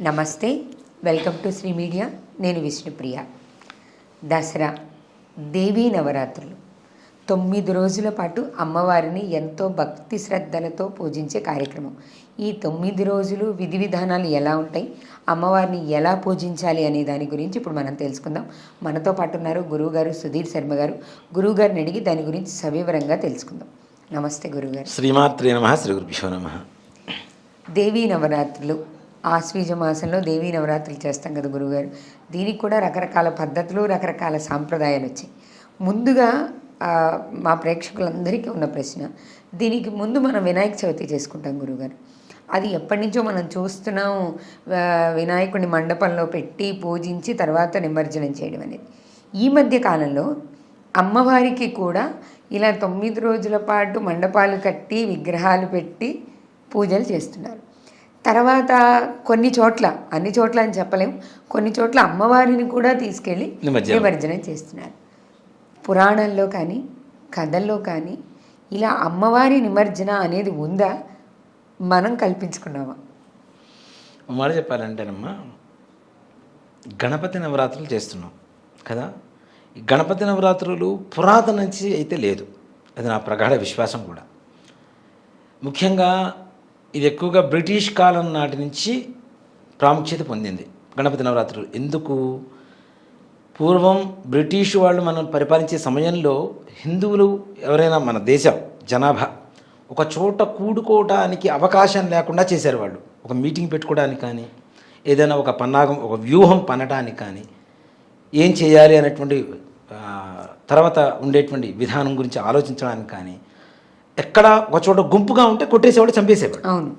నమస్తే welcome to Shri media. నేను విష్ణుప్రియ. దసరా దేవీ నవరాత్రులు. తొమ్మిది రోజుల పాటు అమ్మవారిని ఎంతో భక్తి శ్రద్ధలతో పూజించే కార్యక్రమం. ఈ తొమ్మిది రోజులు విధి విధానాలు ఎలా ఉంటాయి? అమ్మవారిని ఎలా పూజించాలి అనే దాని గురించి ఇప్పుడు మనం తెలుసుకుందాం. మనతో పాటు ఉన్నారు గురువుగారు సుధీర్ శర్మ గారు. గురువుగారిని అడిగి దాని గురించి సవివరంగా తెలుసుకుందాం. నమస్తే గురువుగారు. శ్రీమాత్రే నమ శ్రీ గురుభ్యో నమ. దేవీ నవరాత్రులు ఆశ్వీజ మాసంలో దేవీ నవరాత్రులు చేస్తాం కదా గురుగారు దీనికి కూడా రకరకాల పద్ధతులు రకరకాల సాంప్రదాయాలు వచ్చాయి. ముందుగా మా ప్రేక్షకులందరికీ ఉన్న ప్రశ్న దీనికి ముందు మనం వినాయక చవితి చేసుకుంటాం గురుగారు అది ఎప్పటి నుంచో మనం చూస్తున్నాం వినాయకుడిని మండపంలో పెట్టి పూజించి తర్వాత నిమజ్జనం చేయడం అనేది. ఈ మధ్య కాలంలో అమ్మవారికి కూడా ఇలా తొమ్మిది రోజుల పాటు మండపాలు కట్టి విగ్రహాలు పెట్టి పూజలు చేస్తున్నారు. తర్వాత కొన్ని చోట్ల అన్ని చోట్ల అని చెప్పలేం. కొన్ని చోట్ల అమ్మవారిని కూడా తీసుకెళ్ళి నిమజ్జనం. చేస్తున్నారు. పురాణాల్లో కానీ కథల్లో కానీ ఇలా అమ్మవారి నిమజ్జన అనేది ఉందా? మనం కల్పించుకున్నామా? మాట చెప్పాలంటేనమ్మా గణపతి నవరాత్రులు చేస్తున్నాం కదా? ఈ గణపతి నవరాత్రులు పురాతన నుంచి అయితే లేదు. అది నా ప్రగాఢ విశ్వాసం కూడా. ముఖ్యంగా ఇది ఎక్కువగా బ్రిటిష్ కాలం నాటి నుంచి ప్రాముఖ్యత పొందింది. గణపతి నవరాత్రులు. ఎందుకు? పూర్వం బ్రిటిష్ వాళ్ళు మనం పరిపాలించే సమయంలో హిందువులు ఎవరైనా మన దేశం జనాభా ఒక చోట కూడుకోవడానికి అవకాశం లేకుండా చేశారు వాళ్ళు. ఒక మీటింగ్ పెట్టుకోవడానికి కానీ ఏదైనా ఒక పన్నాగం ఒక వ్యూహం పనటానికి కానీ ఏం చేయాలి అనేటువంటి తర్వాత ఉండేటువంటి విధానం గురించి ఆలోచించడానికి కానీ ఎక్కడ ఒక చోట గుంపుగా ఉంటే కొట్టేసేవాడు చంపేసేవాడు. అవును.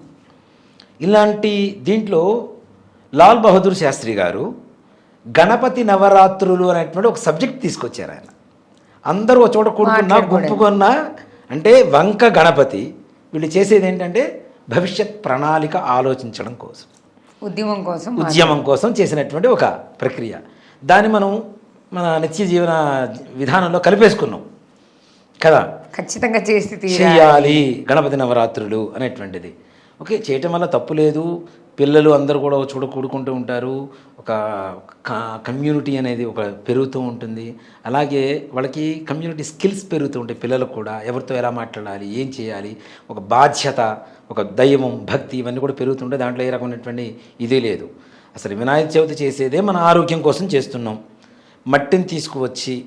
ఇలాంటి దీంట్లో లాల్ బహదూర్ శాస్త్రి గారు గణపతి నవరాత్రులు అనేటువంటి ఒక సబ్జెక్ట్ తీసుకొచ్చారు ఆయన. అందరూ ఒక చోట కూడుకున్నా. గుంపుకున్నా అంటే వంక గణపతి వీళ్ళు చేసేది ఏంటంటే భవిష్యత్ ప్రణాళిక ఆలోచించడం కోసం. ఉద్యమం కోసం ఉద్యమం కోసం చేసినటువంటి ఒక ప్రక్రియ. దాన్ని మనం మన నిత్య జీవన విధానంలో కలిపేసుకున్నాం. కదా? ఖచ్చితంగా చేసి చేయాలి. గణపతి నవరాత్రులు అనేటువంటిది. ఓకే చేయటం వల్ల తప్పు లేదు. పిల్లలు అందరూ కూడా చోట కూడుకుంటూ ఉంటారు. ఒక కమ్యూనిటీ అనేది ఒక పెరుగుతూ ఉంటుంది. అలాగే వాళ్ళకి కమ్యూనిటీ స్కిల్స్ పెరుగుతూ ఉంటాయి పిల్లలకు కూడా. ఎవరితో ఎలా మాట్లాడాలి ఏం చేయాలి ఒక బాధ్యత ఒక దైవం భక్తి ఇవన్నీ కూడా పెరుగుతుంటే దాంట్లో ఏ రకమైనటువంటి ఇది లేదు. అసలు వినాయక చవితి చేసేదే మన ఆరోగ్యం కోసం చేస్తున్నాం. మట్టిని తీసుకువచ్చి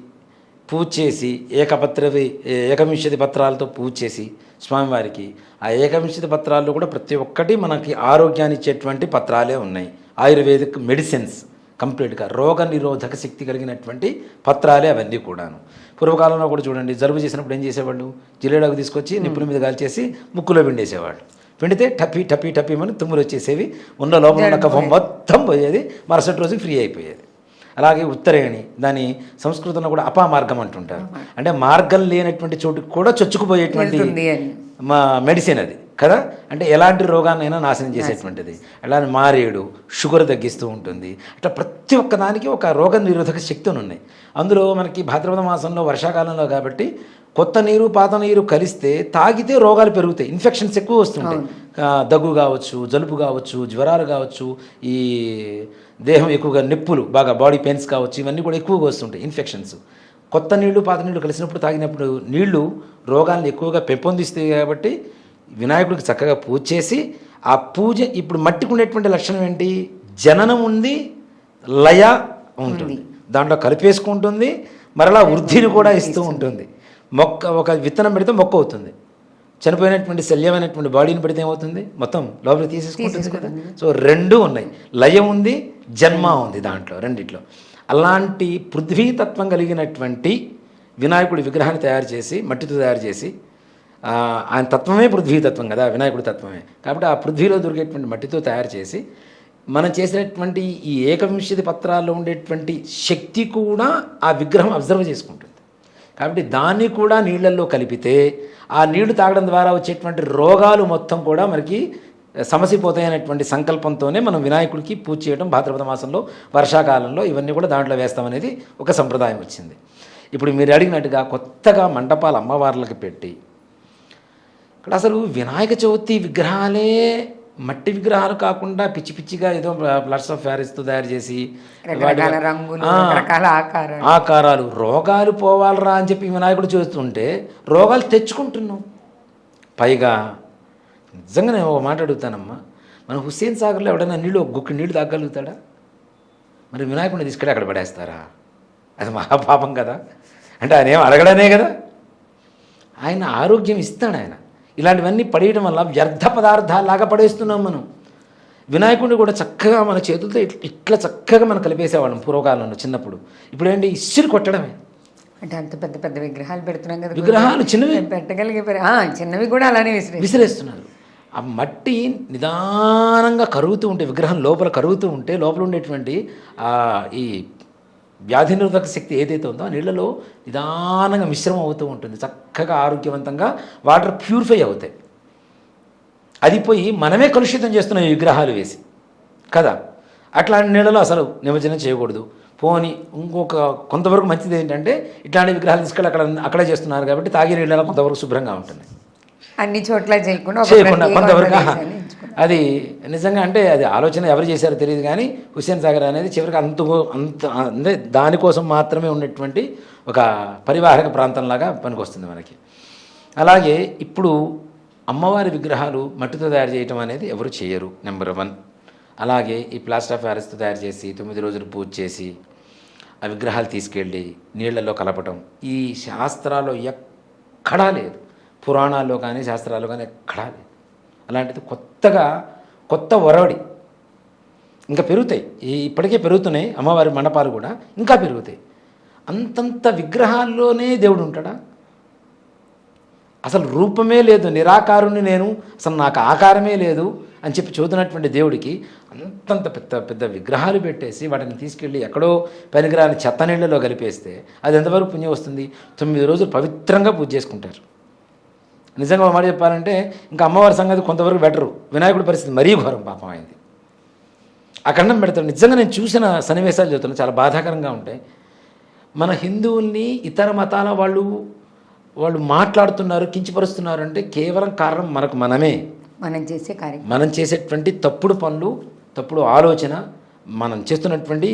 పూజ చేసి ఏకపత్రవి ఏకవింశతి పత్రాలతో పూజ చేసి స్వామివారికి ఆ ఏకవింశతి పత్రాల్లో కూడా ప్రతి ఒక్కటి మనకి ఆరోగ్యాన్ని ఇచ్చేటువంటి పత్రాలే ఉన్నాయి. ఆయుర్వేదిక్ మెడిసిన్స్ కంప్లీట్గా రోగ నిరోధక శక్తి కలిగినటువంటి పత్రాలే అవన్నీ కూడాను. పూర్వకాలంలో కూడా చూడండి జలుబు చేసినప్పుడు ఏం చేసేవాళ్ళు? జిల్లేడాకు తీసుకొచ్చి నిప్పుల మీద కాల్చేసి ముక్కులో పిండేసేవాళ్ళు. పిండితే టపి టపి టపి అని తుమ్ములు వచ్చేసేవి. ఉన్న లోపల ఉన్న కఫం మొత్తం పోయేది. మరుసటి రోజు ఫ్రీ అయిపోయేది. అలాగే ఉత్తరేణి దాని సంస్కృతంలో కూడా అపామార్గం అంటుంటారు. అంటే మార్గం లేనటువంటి చోటుకు కూడా చొచ్చుకుపోయేటువంటి. మా మెడిసిన్ అది కదా? అంటే ఎలాంటి రోగాన్నైనా నాశనం చేసేటువంటిది. అలానే మారేడు షుగర్ తగ్గిస్తూ ఉంటుంది. అట్లా ప్రతి ఒక్క దానికి ఒక రోగ నిరోధక శక్తి ఉన్నాయి. అందులో మనకి భాద్రపద మాసంలో వర్షాకాలంలో కాబట్టి కొత్త నీరు పాత నీరు కలిస్తే తాగితే రోగాలు పెరుగుతాయి. ఇన్ఫెక్షన్స్ ఎక్కువ వస్తుంటాయి. దగ్గు కావచ్చు జలుబు కావచ్చు జ్వరాలు కావచ్చు ఈ దేహం ఎక్కువగా నొప్పులు బాగా బాడీ పెయిన్స్ కావచ్చు ఇవన్నీ కూడా ఎక్కువగా వస్తుంటాయి ఇన్ఫెక్షన్స్ కొత్త నీళ్ళు పాత నీళ్ళు కలిసినప్పుడు తాగినప్పుడు నీళ్ళు రోగాలను ఎక్కువగా పెంపొందిస్తాయి కాబట్టి వినాయకుడికి చక్కగా పూజ చేసి ఆ పూజ ఇప్పుడు మట్టికి ఉండేటువంటి లక్షణం ఏంటి? జననం ఉంది లయ ఉంటుంది. దాంట్లో కలిపేసుకుంటుంది మరలా వృద్ధిని కూడా ఇస్తూ ఉంటుంది. మొక్క ఒక విత్తనం పెడితే మొక్క అవుతుంది. చనిపోయినటువంటి శల్యమైనటువంటి బాడీని పెడితే ఏమవుతుంది? మొత్తం లోపలికి తీసేసుకుంటుంది కదా. సో రెండు ఉన్నాయి. లయ ఉంది జన్మ ఉంది దాంట్లో రెండిట్లో. అలాంటి పృథ్వీతత్వం కలిగినటువంటి వినాయకుడి విగ్రహాన్ని తయారు చేసి మట్టితో తయారు చేసి ఆయన తత్వమే పృథ్వీతత్వం కదా వినాయకుడి తత్వమే. కాబట్టి ఆ పృథ్వీలో దొరికేటువంటి మట్టితో తయారు చేసి మనం చేసినటువంటి ఈ ఏకవింశతి పత్రాల్లో ఉండేటువంటి శక్తి కూడా ఆ విగ్రహం అబ్జర్వ్ చేసుకుంటుంది. కాబట్టి దాన్ని కూడా నీళ్ళల్లో కలిపితే ఆ నీళ్ళు తాగడం ద్వారా వచ్చేటువంటి రోగాలు మొత్తం కూడా మనకి సమసిపోతాయనేటువంటి సంకల్పంతోనే మనం వినాయకుడికి పూజ చేయడం భాద్రపద మాసంలో వర్షాకాలంలో ఇవన్నీ కూడా దాంట్లో వేస్తామనేది ఒక సంప్రదాయం వచ్చింది. ఇప్పుడు మీరు అడిగినట్టుగా కొత్తగా మండపాలు అమ్మవార్లకి పెట్టి ఇక్కడ అసలు వినాయక చవితి విగ్రహాలే మట్టి విగ్రహాలు కాకుండా పిచ్చి పిచ్చిగా ఏదో ఫ్లడ్స్ ఆఫ్తో తయారు చేసి ఆకారాలు. రోగాలు పోవాలరా అని చెప్పి వినాయకుడు చేస్తుంటే రోగాలు తెచ్చుకుంటున్నాం. పైగా నిజంగా నేను ఒక మాట అడుగుతానమ్మా మన హుస్సేన్ సాగర్లో ఎవడైనా నీళ్ళు గుక్కి నీళ్ళు తాగలుగుతాడా మరి వినాయకుడిని తీసుకెళ్ళి అక్కడ పడేస్తారా? అది మహాపాపం కదా. అంటే ఆయన ఏం అడగడనే కదా. ఆయన ఆరోగ్యం ఇస్తాడు ఆయన. ఇలాంటివన్నీ పడేయడం వల్ల వ్యర్థ పదార్థాలాగా పడేస్తున్నాం మనం. వినాయకుడిని కూడా చక్కగా మన చేతులతో ఇట్- ఇట్లా చక్కగా మనం కలిపేసేవాళ్ళం పూర్వకాలంలో చిన్నప్పుడు. ఇప్పుడు ఏంటి ఇసురు కొట్టడమే. అంటే అంత పెద్ద పెద్ద విగ్రహాలు పెడుతున్నాం కదా విగ్రహాలు చిన్నవి. పెట్టగలిగే చిన్నవి కూడా అలానే విసిరి విసిరేస్తున్నారు. ఆ మట్టి నిదానంగా కరుగుతూ ఉంటే విగ్రహం లోపల కరుగుతూ ఉంటే లోపల ఉండేటువంటి ఈ వ్యాధి నిరోధక శక్తి ఏదైతే ఉందో ఆ నీళ్ళలో నిదానంగా మిశ్రమం అవుతూ ఉంటుంది. చక్కగా ఆరోగ్యవంతంగా వాటర్ ప్యూరిఫై అవుతాయి. అది పోయి మనమే కలుషితం చేస్తున్నాం విగ్రహాలు వేసి. కదా? అట్లాంటి నీళ్ళలో అసలు నిమజ్జనం చేయకూడదు. పోని ఇంకొక కొంతవరకు మంచిది ఏంటంటే ఇట్లాంటి విగ్రహాలు తీసుకెళ్ళి అక్కడ అక్కడే చేస్తున్నారు కాబట్టి తాగే నీళ్ళలో కొంతవరకు శుభ్రంగా ఉంటుంది. అన్ని చోట్ల చేయకుండా కొంతవరకు. అది నిజంగా అంటే అది ఆలోచన ఎవరు చేశారో తెలియదు కానీ హుస్సేన్ సాగర్ అనేది చివరికి అంత అంత అంటే దానికోసం మాత్రమే ఉన్నటువంటి ఒక పరివాహక ప్రాంతంలాగా పనికొస్తుంది మనకి. అలాగే ఇప్పుడు అమ్మవారి విగ్రహాలు మట్టితో తయారు చేయటం అనేది ఎవరు చేయరు నెంబర్ వన్ అలాగే ఈ ప్లాస్టర్ ఆఫ్ ప్యారిస్తో తయారు చేసి తొమ్మిది రోజులు పూజ చేసి ఆ విగ్రహాలు తీసుకెళ్ళి నీళ్ళలో కలపటం ఈ శాస్త్రాల్లో ఎక్కడా లేదు. పురాణాల్లో కానీ శాస్త్రాల్లో కానీ ఎక్కడా లేదు. అలాంటిది కొత్తగా కొత్త ఒరవడి ఇంకా పెరుగుతాయి. ఇప్పటికే పెరుగుతున్నాయి. అమ్మవారి మండపాలు కూడా ఇంకా పెరుగుతాయి. అంతంత విగ్రహాల్లోనే దేవుడు ఉంటాడా? అసలు రూపమే లేదు. నిరాకారుని నేను. అసలు నాకు ఆకారమే లేదు అని చెప్పి చూతున్నటువంటి దేవుడికి అంతంత పెద్ద పెద్ద విగ్రహాలు పెట్టేసి వాటిని తీసుకెళ్ళి ఎక్కడో పనికిరాని చెత్త నీళ్ళలో కలిపేస్తే అది ఎంతవరకు పుణ్యం వస్తుంది? తొమ్మిది రోజులు పవిత్రంగా పూజ చేసుకుంటారు. నిజంగా ఒక మాట చెప్పాలంటే ఇంకా అమ్మవారి సంగతి కొంతవరకు బెటరు. వినాయకుడి పరిస్థితి మరీ ఘోరం పాపం అయింది అఖండం పెడతాడు. నిజంగా నేను చూసిన సన్నివేశాలు చెబుతున్నాను చాలా బాధాకరంగా ఉంటాయి. మన హిందువుల్ని ఇతర మతాల వాళ్ళు వాళ్ళు మాట్లాడుతున్నారు కించపరుస్తున్నారు అంటే కేవలం కారణం మనకు మనమే. మనం చేసే కార్యక్రమం మనం చేసేటువంటి తప్పుడు పనులు తప్పుడు ఆలోచన మనం చేస్తున్నటువంటి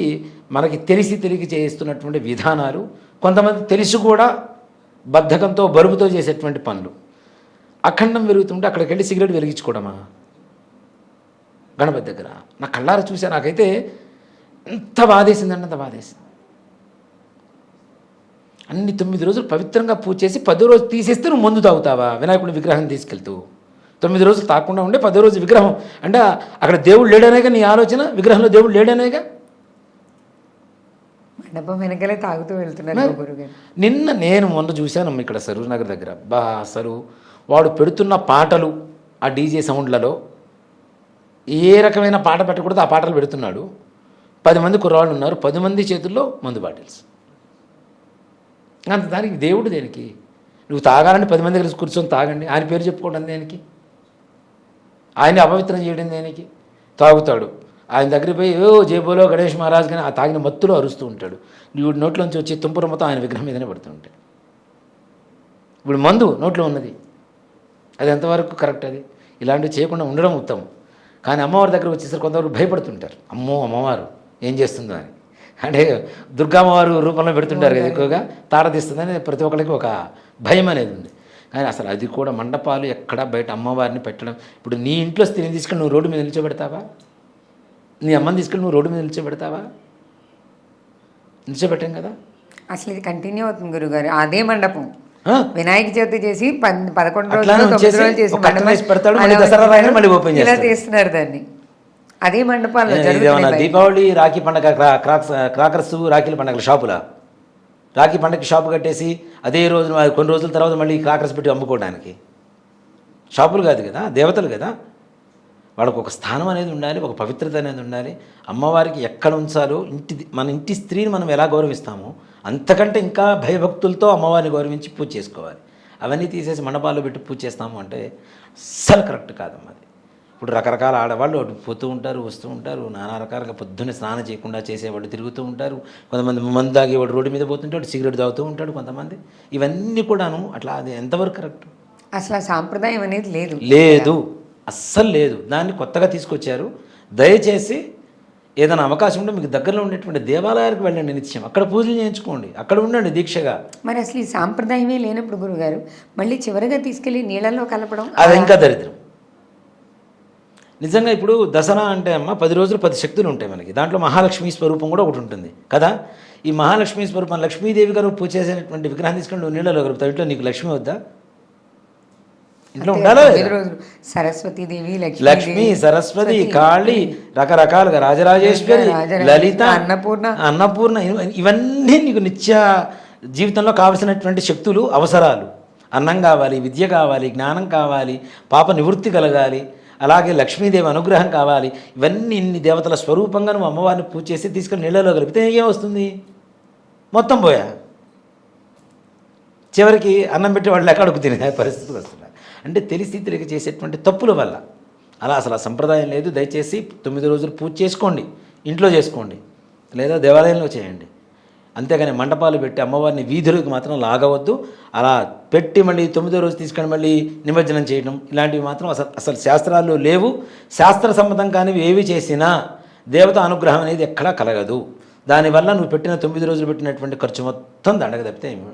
మనకి తెలిసి తెలియక చేస్తున్నటువంటి విధానాలు కొంతమంది తెలిసి కూడా బద్ధకంతో బరువుతో చేసేటువంటి పనులు. అఖండం వెలుగుతుంటే అక్కడికి వెళ్ళి సిగరెట్ వెలిగించుకోవడమా? గణపతి దగ్గర. నా కళ్ళారా చూసా నాకైతే ఎంత బాధేసిందంటే అంత బాధేసింది. అన్ని తొమ్మిది రోజులు పవిత్రంగా పూజ చేసి పదో రోజు తీసేస్తే నువ్వు మందు తాగుతావా? వినాయకుడి విగ్రహం తీసుకెళ్తూ. తొమ్మిది రోజులు తాకుండా ఉండే పదో రోజు విగ్రహం. అంటే అక్కడ దేవుడు లేడనేగా నీ ఆలోచన? విగ్రహంలో దేవుడు లేడనేగా? మండపం వెనకలే తాగుతూ వెళ్తున్నారు నిన్న నేను మొన్న చూశాను ఇక్కడ సరూర్ నగర్ దగ్గర. బా అసలు వాడు పెడుతున్న పాటలు ఆ డీజే సౌండ్లలో ఏ రకమైన పాట పెట్టకూడదు ఆ పాటలు పెడుతున్నాడు. పది మంది కుర్రవాళ్ళు ఉన్నారు పది మంది చేతుల్లో మందు బాటిల్స్. అంత దానికి దేవుడు దేనికి? నువ్వు తాగాలని పది మంది కలిసి కూర్చొని తాగండి. ఆయన పేరు చెప్పుకోవడం దేనికి? ఆయన్ని అపవిత్రం చేయడం దేనికి? తాగుతాడు. ఆయన దగ్గరికి పోయి ఓ జేబులో గణేష్ మహారాజ్ కానీ ఆ తాగిన మత్తులో అరుస్తూ ఉంటాడు. నీవు నోట్లోంచి వచ్చి తుంపుర మొత్తం ఆయన విగ్రహం మీదనే పడుతూ ఉంటాడు ఇప్పుడు మందు నోట్లో ఉన్నది. అది ఎంతవరకు కరెక్ట్ అది? ఇలాంటివి చేయకుండా ఉండడం ఉత్తమం. కానీ అమ్మవారి దగ్గర వచ్చేసరికి కొంతవరకు భయపడుతుంటారు. అమ్మో అమ్మవారు ఏం చేస్తుందో అని. అంటే దుర్గామ్మవారు రూపంలో పెడుతుంటారు కదా ఎక్కువగా తారదీస్తుందని ప్రతి ఒక్కరికి ఒక భయం అనేది ఉంది. కానీ అసలు అది కూడా మండపాలు ఎక్కడ బయట అమ్మవారిని పెట్టడం. ఇప్పుడు నీ ఇంట్లో స్త్రీని తీసుకెళ్ళి నువ్వు రోడ్డు మీద నిలిచోబెడతావా? నీ అమ్మని తీసుకెళ్ళి నువ్వు రోడ్డు మీద నిల్చోబెడతావా? నిల్చోబెట్టాం కదా? అసలు ఇది కంటిన్యూ అవుతుంది గురుగారు. అదే మండపం. వినాయక చవితి చేసి పదకొండు రోజులు తొమ్మిది రోజులు చేసి ఇలా. తీస్తున్నారు దాన్ని. అదే మండపాల్లో బయట. దీపావళి రాఖీ పండగ క్రాకర్స్ రాఖీల పండగల షాపులా? రాఖీ పండగకి షాపు కట్టేసి అదే రోజు కొన్ని రోజుల తర్వాత మళ్ళీ క్రాకర్స్ పెట్టి అమ్ముకోవడానికి. షాపులు కాదు కదా దేవతలు కదా? వాళ్ళకు ఒక స్థానం అనేది ఉండాలి ఒక పవిత్రత అనేది ఉండాలి. అమ్మవారికి ఎక్కడ ఉంచాలో ఇంటి మన ఇంటి స్త్రీని మనం ఎలా గౌరవిస్తామో అంతకంటే ఇంకా భయభక్తులతో అమ్మవారిని గౌరవించి పూజ చేసుకోవాలి. అవన్నీ తీసేసి మండపాల్లో పెట్టి పూజ చేస్తాము అంటే అస్సలు కరెక్ట్ కాదమ్మా అది. ఇప్పుడు రకరకాల ఆడవాళ్ళు పోతూ ఉంటారు వస్తూ ఉంటారు నానా రకాలుగా పొద్దున్నే స్నానం చేయకుండా చేసేవాళ్ళు తిరుగుతూ ఉంటారు. కొంతమంది మందు తాగేవాడు రోడ్డు మీద పోతుంటాడు సిగరెట్ తాగుతూ ఉంటాడు కొంతమంది. ఇవన్నీ కూడాను అట్లా అది ఎంతవరకు కరెక్ట్? అసలు సాంప్రదాయం అనేది లేదు. లేదు. అస్సలు లేదు. దాన్ని కొత్తగా తీసుకొచ్చారు. దయచేసి ఏదైనా అవకాశం ఉంటే మీకు దగ్గరలో ఉండేటువంటి దేవాలయాలకు వెళ్ళండి నిత్యం. అక్కడ పూజలు చేయించుకోండి. అక్కడ ఉండండి దీక్షగా. మరి అసలు ఈ సాంప్రదాయమే లేనప్పుడు గురుగారు మళ్ళీ చివరిగా తీసుకెళ్ళి నీళ్ళల్లో కలపడం అది ఇంకా దరిద్రం. నిజంగా ఇప్పుడు దసరా అంటే అమ్మ పది రోజులు పది శక్తులు ఉంటాయి మనకి. దాంట్లో మహాలక్ష్మి స్వరూపం కూడా ఒకటి ఉంటుంది. కదా? ఈ మహాలక్ష్మి స్వరూపం లక్ష్మీదేవి గారు పూజ చేసేటువంటి విగ్రహం తీసుకొని నువ్వు నీళ్ళలో కలుపుతావు. ఇంట్లో నీకు లక్ష్మి వద్దా? ఇంట్లో ఉండాలా సరస్వతీదేవి లక్ష్మీ సరస్వతి కాళి రకరకాలుగా రాజరాజేశ్వరి లలిత అన్నపూర్ణ. అన్నపూర్ణ ఇవ- ఇవన్నీ నీకు నిత్య జీవితంలో కావలసినటువంటి శక్తులు అవసరాలు. అన్నం కావాలి విద్య కావాలి జ్ఞానం కావాలి పాప నివృత్తి కలగాలి అలాగే లక్ష్మీదేవి అనుగ్రహం కావాలి. ఇవన్నీ ఇన్ని దేవతల స్వరూపంగా నువ్వు అమ్మవారిని పూజ చేసి తీసుకొని నీళ్ళలో కలిపితే ఏం వస్తుంది మొత్తం పోయా? చివరికి అన్నం పెట్టి వాళ్ళు లెక్క అడుగు తినే పరిస్థితికి వస్తున్నారు అంటే తెలిసి తెలియక చేసేటువంటి తప్పుల వల్ల. అలా అసలు ఆ సంప్రదాయం లేదు. దయచేసి తొమ్మిది రోజులు పూజ చేసుకోండి. ఇంట్లో చేసుకోండి. లేదా దేవాలయంలో చేయండి. అంతేగాని మండపాలు పెట్టి అమ్మవారిని వీధులకు మాత్రం లాగవద్దు. అలా పెట్టి మళ్ళీ తొమ్మిదో రోజు తీసుకొని మళ్ళీ నిమజ్జనం చేయడం ఇలాంటివి మాత్రం అసలు అసలు శాస్త్రాల్లో లేవు. శాస్త్ర సంబంధం కానివి ఏవి చేసినా దేవత అనుగ్రహం అనేది ఎక్కడా కలగదు. దానివల్ల నువ్వు పెట్టిన తొమ్మిది రోజులు పెట్టినటువంటి ఖర్చు మొత్తం దండగ తప్పితే ఏమి